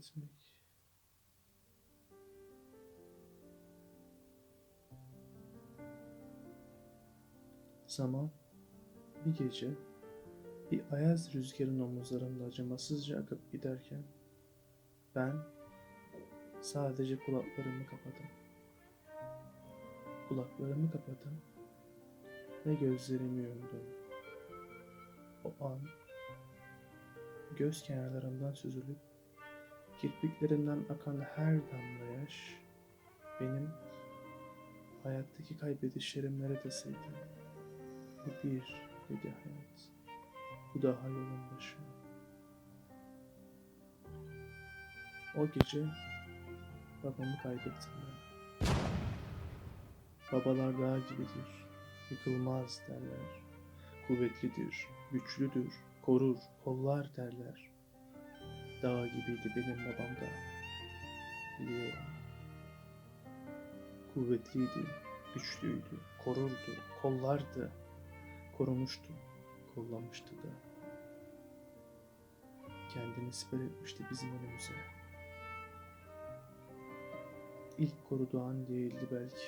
kaybetmek. Zaman bir gece bir ayaz rüzgarın omuzlarında acımasızca akıp giderken ben sadece kulaklarımı kapadım. Kulaklarımı kapadım ve gözlerimi yumdum. O an göz kenarlarımdan süzülüp kirpiklerimden akan her damla yaş benim hayattaki kaybedişlerim neredesiydi? Bu bir dedi hayat. Bu daha yolun başı. O gece babamı kaybettim ben. Babalar dağ gibidir, yıkılmaz derler. Kuvvetlidir, güçlüdür, korur, kollar derler. Dağ gibiydi benim babam da. Biliyorum. Kuvvetliydi, güçlüydü, korurdu, kollardı. Korumuştu, kollamıştı da. Kendini siper etmişti bizim önümüze. İlk koruduğu an değildi belki.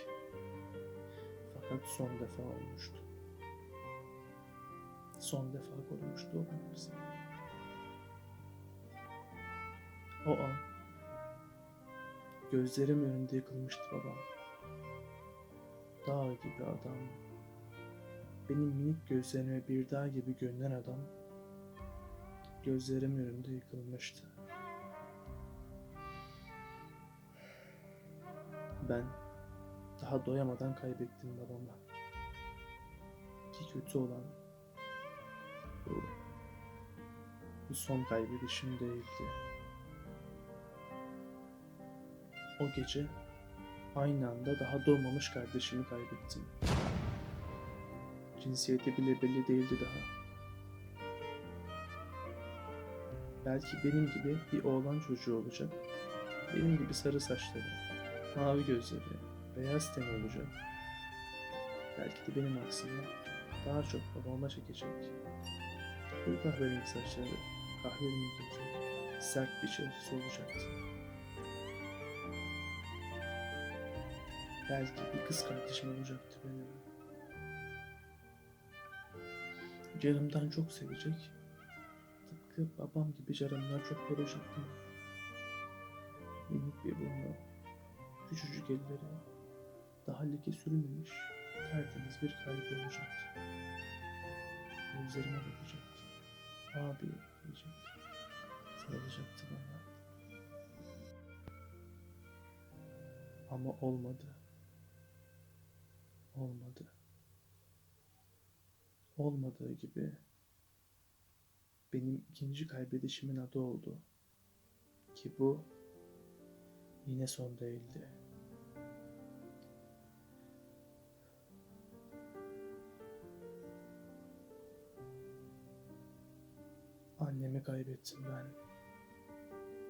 Fakat son defa olmuştu. Son defa korumuştu o bizi. O an gözlerim önünde yıkılmıştı babam. Dağ gibi adam. Benim minik gözlerime bir dağ gibi görünen adam gözlerim önünde yıkılmıştı. Ben daha doyamadan kaybettim babamı. Ki kötü olan bu, bu son kaybedişim değildi. O gece aynı anda daha doğmamış kardeşimi kaybettim. Cinsiyeti bile belli değildi daha. Belki benim gibi bir oğlan çocuğu olacak. Benim gibi sarı saçları, mavi gözleri, beyaz teni olacak. Belki de benim aksine daha çok babama çekecek. Bu kahverengi saçları, kahverengi gözü, sert bir çehresi olacaktı. Belki bir kız kardeşim olacaktı benim. Canımdan çok sevecek. Tıpkı babam gibi canımdan çok koruyacaktı. Minik bir burnu, küçücük elleri, daha leke sürülmemiş, tertemiz bir kalbi olacaktı. Gözlerime bakacaktı. Abi diyecekti. Sarılacaktı bana. Ama olmadı. Olmadı. Olmadığı gibi benim ikinci kaybedişimin adı oldu. Ki bu yine son değildi. Annemi kaybettim ben.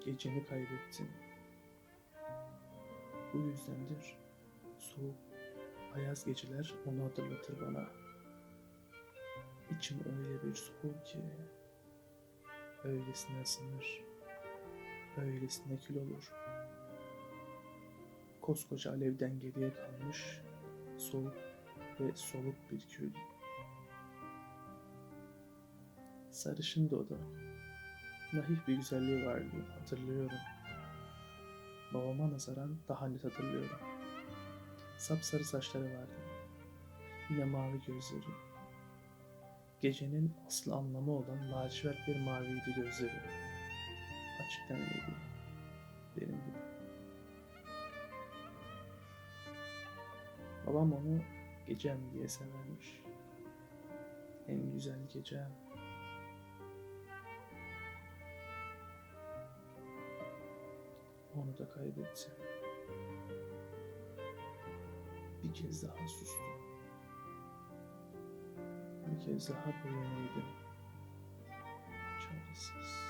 Gecemi kaybettim. Bu yüzdendir soğuk, ayaz geceler onu hatırlatır bana. İçim öyle bir soğuk ki, öylesine ısınır, öylesine kül olur. Koskoca alevden geriye kalmış, soğuk ve soluk bir kül. Sarışındı o da. Naif bir güzelliği vardı, hatırlıyorum. Babama nazaran daha net hatırlıyorum. Sapsarı saçları vardı. Yine mavi gözleri. Gecenin aslı anlamı olan lacivert bir maviydi gözleri. Açık tenliydi. Benim gibi. Babam onu gecem diye severmiş. En güzel gecem. Onu da kaybettim. Bir kez daha sustum. Bir kez daha boyun eğdim. Çaresiz.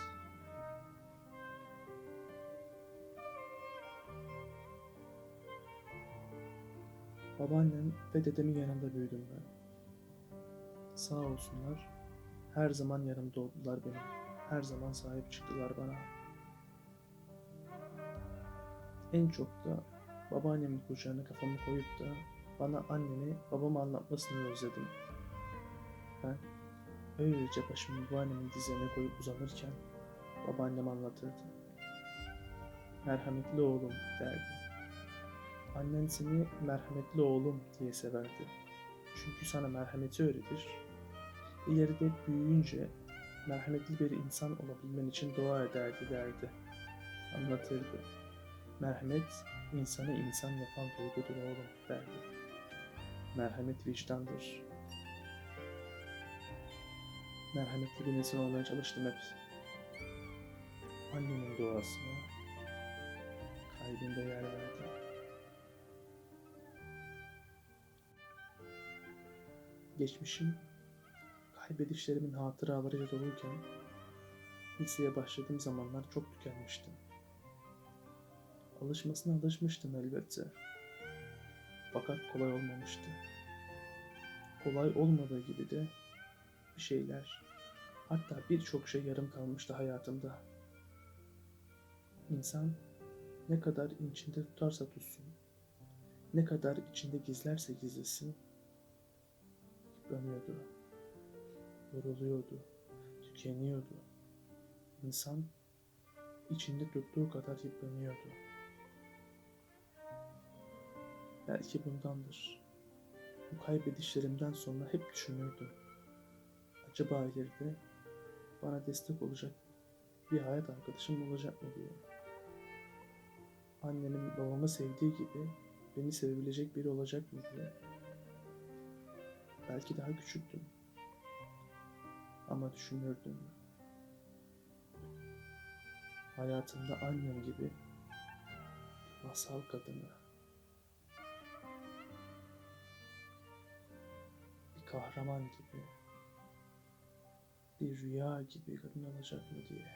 Babaannem ve dedemin yanında büyüdüm ben. Sağ olsunlar. Her zaman yanımda oldular benim. Her zaman sahip çıktılar bana. En çok da babaannemin kucağına kafamı koyup da bana annemi babamı anlatmasını özledim. Ben öylece başımı babaannemin dizlerine koyup uzanırken babaannem anlatırdı. Merhametli oğlum derdi. Annen seni merhametli oğlum diye severdi. Çünkü sana merhameti öğretir. İleride büyüyünce merhametli bir insan olabilmen için dua ederdi derdi. Anlatırdı. Merhamet insanı insan yapan duygudur oğlum derdi. Merhamet vicdandır. Merhametli bir insan olmaya çalıştım hep. Annemin duasına kalbimde yer verdim. Geçmişim kaybedişlerimin hatıralarıyla doluyken liseye başladığım zamanlar çok tükenmiştim. Alışmasına alışmıştım elbette. Fakat kolay olmamıştı. Kolay olmadığı gibi de bir şeyler, hatta birçok şey yarım kalmıştı hayatımda. İnsan ne kadar içinde tutarsa tutsun, ne kadar içinde gizlerse gizlesin, yıpranıyordu, yoruluyordu, tükeniyordu. İnsan içinde tuttuğu kadar yıpranıyordu. Belki bundandır. Bu kaybedişlerimden sonra hep düşünürdüm. Acaba ileride bana destek olacak bir hayat arkadaşım olacak mı diye. Annemin babamı sevdiği gibi beni sevebilecek biri olacak mı diye. Belki daha küçüktüm. Ama düşünürdüm. Hayatımda annem gibi masal kadını. Kahraman gibi. Bir rüya gibi kadın olacak mı diye.